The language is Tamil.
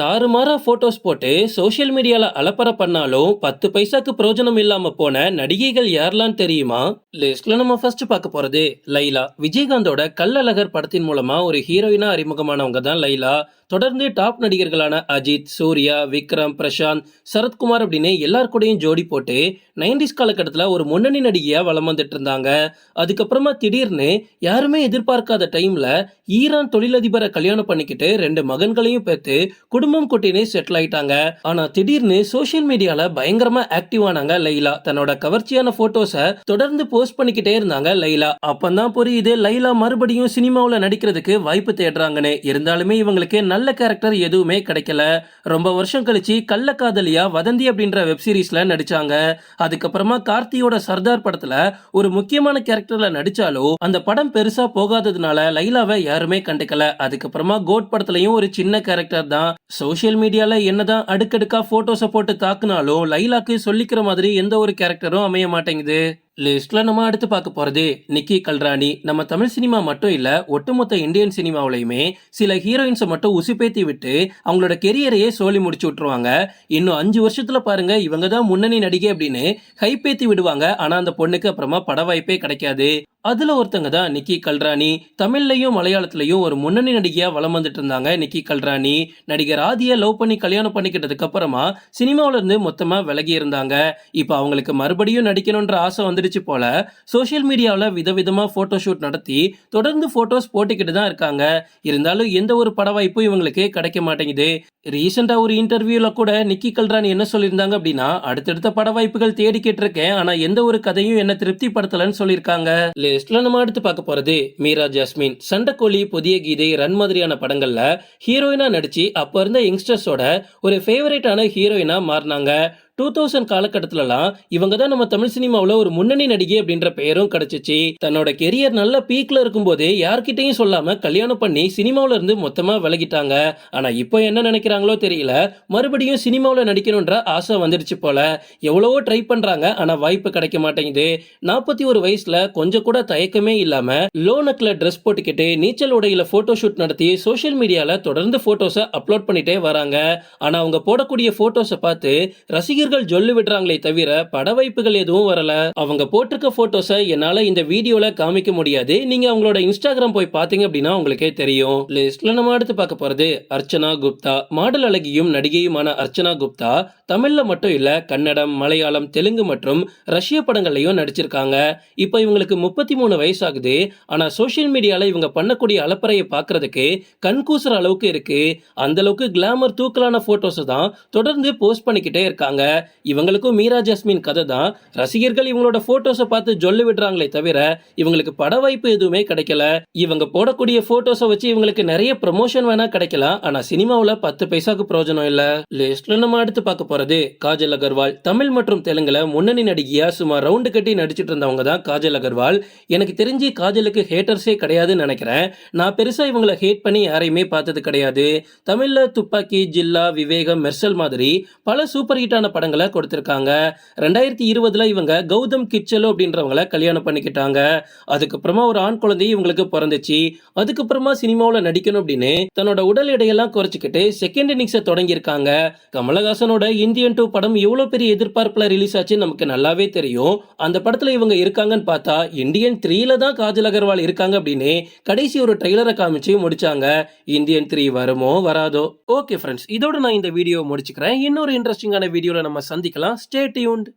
தாறுமாறா போட்டோஸ் போட்டு சோஷியல் மீடியால அலப்பற பண்ணாலும் பத்து பைசாக்கு பிரயோஜனம் இல்லாம போன நடிகைகள் யாரெல்லாம் தெரியுமா? லிஸ்ட்ல நம்ம ஃபர்ஸ்ட் பார்க்க போறது லைலா. விஜயகாந்தோட கல்லழகர் படத்தின் மூலமா ஒரு ஹீரோயினா அறிமுகமானவங்க தான் லைலா. தொடர்ந்து டாப் நடிகர்களான அஜித் சூர்யா விக்ரம் பிரசாந்த் சரத்குமார் அப்படின்னு எல்லார் கூடயும் ஜோடி போட்டு நைன்டிஸ் காலகட்டத்தில் ஒரு முன்னணி நடிகையா வளம் வந்துட்டு இருந்தாங்க. அதுக்கப்புறமா திடீர்னு யாருமே எதிர்பார்க்காத டைம்ல ஈரான் தொழிலதிபரை கல்யாணம் பண்ணிக்கிட்டு ரெண்டு மகன்களையும் பெற்று குடும்பம் குட்டினே செட்டில் ஆயிட்டாங்க. ஆனா திடீர்னு சோஷியல் மீடியால பயங்கரமா ஆக்டிவ் ஆனாங்க லைலா. தன்னோட கவர்ச்சியான போட்டோஸை தொடர்ந்து போஸ்ட் பண்ணிக்கிட்டே இருந்தாங்க லைலா. அப்பந்தான் புரியுது லைலா மறுபடியும் சினிமாவில் நடிக்கிறதுக்கு வாய்ப்பு தேடுறாங்கன்னு. இருந்தாலுமே இவங்களுக்கு நல்ல கேரக்டர் எதுவுமே கிடைக்கல. ரொம்ப வருஷம் கழிச்சு கள்ள காதலியா வதந்தி அப்படின்ற வெப் சீரிஸ்ல நடிச்சாங்க. அதுக்கப்புறமா கார்த்தியோட சர்தார் படத்துல ஒரு முக்கியமான கேரக்டர்ல நடிச்சாலும் அந்த படம் பெருசா போகாததுனால லைலாவை யாருமே கண்டுக்கல. அதுக்கப்புறமா கோட் படத்துலயும் ஒரு சின்ன கேரக்டர் தான் சோஷியல் மீடியாவில் என்னதான் அடுக்கடுக்காக ஃபோட்டோஸை போட்டு தாக்குனாலும் லைலாக்கு சொல்லிக்கிற மாதிரி எந்த ஒரு கேரக்டரும் அமைய மாட்டேங்குது. லிஸ்ட்ல நம்ம அடுத்து பார்க்க போறது நிக்கி கல்ராணி. நம்ம தமிழ் சினிமா மட்டும் இல்ல ஒட்டுமொத்த இந்தியன் சினிமாவிலையுமே சில ஹீரோயின்ஸை மட்டும் உசுப்பேத்தி விட்டு அவங்களோட கெரியரையே சோழி முடிச்சு விட்டுருவாங்க. இன்னும் அஞ்சு வருஷத்துல பாருங்க இவங்க தான் முன்னணி நடிகை அப்படின்னு கைப்பேத்தி விடுவாங்க. ஆனா அந்த பொண்ணுக்கு அப்புறமா பட வாய்ப்பே கிடைக்காது. அதுல ஒருத்தங்க தான் நிக்கி கல்ராணி. தமிழ்லையும் மலையாளத்திலையும் ஒரு முன்னணி நடிகையா வலம் வந்துட்டு இருந்தாங்க நிக்கி கல்ராணி. நடிகர் ஆதியை லவ் பண்ணி கல்யாணம் பண்ணிக்கிட்டதுக்கு அப்புறமா சினிமாவில இருந்து மொத்தமா விலகி இருந்தாங்க. இப்போ அவங்களுக்கு மறுபடியும் நடிக்கணுன்ற ஆசை வந்து வந்துடுச்சு போல. சோஷியல் மீடியாவில் விதவிதமாக ஃபோட்டோ ஷூட் நடத்தி தொடர்ந்து ஃபோட்டோஸ் போட்டுக்கிட்டு தான் இருக்காங்க. இருந்தாலும் எந்த ஒரு பட வாய்ப்பும் இவங்களுக்கு கிடைக்க மாட்டேங்குது. ரீசெண்டாக ஒரு இன்டர்வியூவில் கூட நிக்கி கல்ராணி என்ன சொல்லியிருந்தாங்க அப்படின்னா அடுத்தடுத்த பட வாய்ப்புகள் தேடிக்கிட்டு இருக்கேன் ஆனால் எந்த ஒரு கதையும் என்ன திருப்திப்படுத்தலன்னு சொல்லியிருக்காங்க. லிஸ்ட்ல நம்ம அடுத்து பார்க்க போகிறது மீரா ஜாஸ்மின். சண்டைக்கோழி புதிய கீதை ரன் மாதிரியான படங்களில் ஹீரோயினாக நடிச்சு அப்போ இருந்த யங்ஸ்டர்ஸோட ஒரு ஃபேவரேட்டான ஹீரோயினாக மாறினாங்க. டூ தௌசண்ட் காலகட்டத்திலலாம் இவங்க தான் நம்ம தமிழ் சினிமாவில் ஒரு முன்னணி நடிகை அப்படின்ற பெயரும் கிடைச்சிச்சு. தன்னோட கெரியர் நல்ல பீக்ல இருக்கும்போதே யார்கிட்டயும் சொல்லாம கல்யாணம் பண்ணி சினிமாவில இருந்து மொத்தமா விலகிட்டாங்க. ஆனா இப்போ என்ன நினைக்கிறாங்களோ தெரியல. மறுபடியும் சினிமாவில் நடிக்கணுன்ற ஆசை வந்துடுச்சு போல. எவ்வளவோ ட்ரை பண்றாங்க ஆனா வாய்ப்பு கிடைக்க மாட்டேங்குது. நாற்பத்தி ஒரு வயசுல கொஞ்சம் கூட தயக்கமே இல்லாம லோ நக்ல ட்ரெஸ் போட்டுக்கிட்டு நீச்சல் உடையில போட்டோ ஷூட் நடத்தி சோஷியல் மீடியால தொடர்ந்து போட்டோஸை அப்லோட் பண்ணிட்டே வராங்க. ஆனா அவங்க போடக்கூடிய போட்டோஸை பார்த்து ரசிகர்கள் சொல்லு விடுறாங்களே தவிர பட வாய்ப்புகள் எதுவும் வரல. அவங்க போட்டிருக்க போட்டோஸை என்னால இந்த வீடியோல காமிக்க முடியாது. நீங்க அவங்களோட இன்ஸ்டாகிராம் போய் பாத்தீங்க அப்படின்னா உங்களுக்கே தெரியும். லிஸ்ட்ல நம்ம அடுத்து பார்க்க போறது அர்ச்சனா குப்தா. மாடல் அழகியும் நடிகையுமான அர்ச்சனா குப்தா தமிழ்ல மட்டும் இல்ல கன்னடம் மலையாளம் தெலுங்கு மற்றும் ரஷ்ய படங்கள்லயும் நடிச்சிருக்காங்க. இப்போ இவங்களுக்கு முப்பத்தி மூணு வயசாகுது. ஆனா சோஷியல் மீடியால இவங்க பண்ணக்கூடிய அலப்பறையை பாக்குறதுக்கு கண் கூசுற அளவுக்கு இருக்கு. அந்த அளவுக்கு கிளாமர் தூக்கலான போட்டோஸ் தான் தொடர்ந்து போஸ்ட் பண்ணிக்கிட்டே இருக்காங்க. இவங்களுக்கும் மீரா ஜாஸ்மின் கதை தான். ரசிகர்கள் இவங்களோட போட்டோஸை பார்த்து ஜொல்லு விடுறாங்களே தவிர இவங்களுக்கு பட வாய்ப்பு எதுவுமே கிடைக்கல. இவங்க போடக்கூடிய போட்டோஸை வச்சு இவங்களுக்கு நிறைய ப்ரமோஷன் வேணா கிடைக்கலாம். ஆனா சினிமாவில் பத்து பைசாக்கு பிரயோஜனம் இல்ல. லிஸ்ட்ல நம்ம அடுத்து பார்க்க போறது காஜல் அகர்வால். தமிழ் மற்றும் தெலுங்குல முன்னணி நடிகையா சுமார் ரவுண்டு கட்டி நடிச்சிட்டு இருந்தவங்க தான் காஜல் அகர்வால். எனக்கு தெரிஞ்சு காஜலுக்கு ஹேட்டர்ஸே கிடையாதுன்னு நினைக்கிறேன். நான் பெருசா இவங்களை ஹேட் பண்ணி யாரையுமே பார்த்தது கிடையாது. தமிழ்ல துப்பாக்கி ஜில்லா விவேகம் மெர்சல் மாதிரி பல சூப்பர் ஹிட்டான படங்களை கொடுத்திருக்காங்க. ரெண்டாயிரத்தி இருபதுல இவங்க கௌதம் கிச்சலு அப்படின்றவங்கள கல்யாணம் பண்ணிக்கிட்டாங்க. அதுக்கப்புறமா ஒரு ஆண் குழந்தை இவங்களுக்கு பிறந்துச்சு. அதுக்கப்புறமா சினிமாவில் நடிக்கணும் அப்படின்னு தன்னோட உடல் எடையெல்லாம் குறைச்சிக்கிட்டு செகண்ட் இன்னிங்ஸை தொடங்கியிருக்காங்க. கமலஹாசனோட இந்தியன் டூ படம் எவ்வளோ பெரிய எதிர்பார்ப்புல ரிலீஸ் ஆச்சுன்னு நமக்கு நல்லாவே தெரியும். அந்த படத்துல இவங்க இருக்காங்கன்னு பார்த்தா இந்தியன் த்ரீல தான் காஜல் அகர்வால் இருக்காங்க அப்படின்னு கடைசி ஒரு ட்ரெய்லரை காமிச்சு முடிச்சாங்க. இந்தியன் த்ரீ வருமோ வராதோ? ஓகே ஃப்ரெண்ட்ஸ் இதோட நான் இந்த வீடியோ முடிச்சுக்கிறேன். இன்னொரு இன்ட்ரெஸ்டிங்கான வீடியோல நம்ம சந்திக்கலாம். Stay tuned